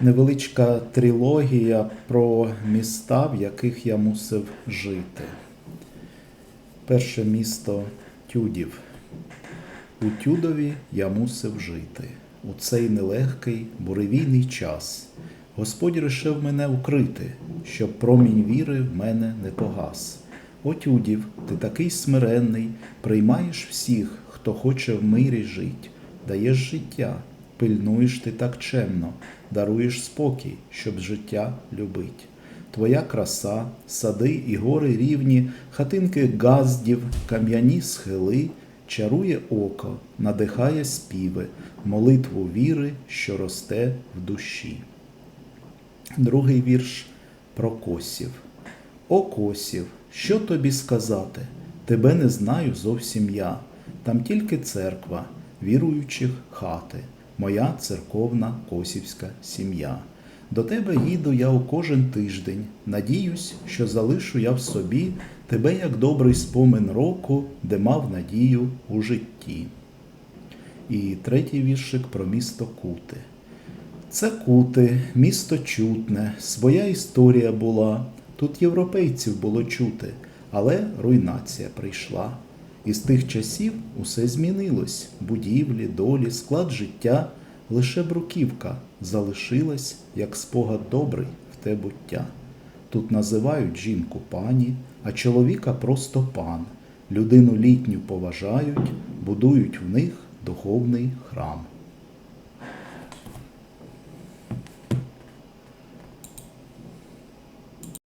невеличка трилогія про міста, в яких я мусив жити. Перше місто Тюдів. У Тюдові я мусив жити. У цей нелегкий буревійний час. Господь рішив мене укрити, щоб промінь віри в мене не погас. О Тюдів, ти такий смиренний, приймаєш всіх, хто хоче в мирі жить, даєш життя, пильнуєш ти так чемно, даруєш спокій, щоб життя любить. Твоя краса, сади і гори рівні, хатинки газдів, кам'яні схили, чарує око, надихає співи, молитву віри, що росте в душі. Другий вірш про косів. О косів, що тобі сказати? Тебе не знаю зовсім я. Там тільки церква, віруючих хати, моя церковна косівська сім'я. До тебе їду я у кожен тиждень. Надіюсь, що залишу я в собі тебе як добрий спомин року, де мав надію у житті. І третій віршик про місто Кути. Це Кути, місто чутне, своя історія була. Тут європейців було чути, але руйнація прийшла. І з тих часів усе змінилось: будівлі, долі, склад життя, лише бруківка залишилась, як спогад добрий в те буття. Тут називають жінку пані, а чоловіка просто пан. Людину літню поважають, будують в них духовний храм.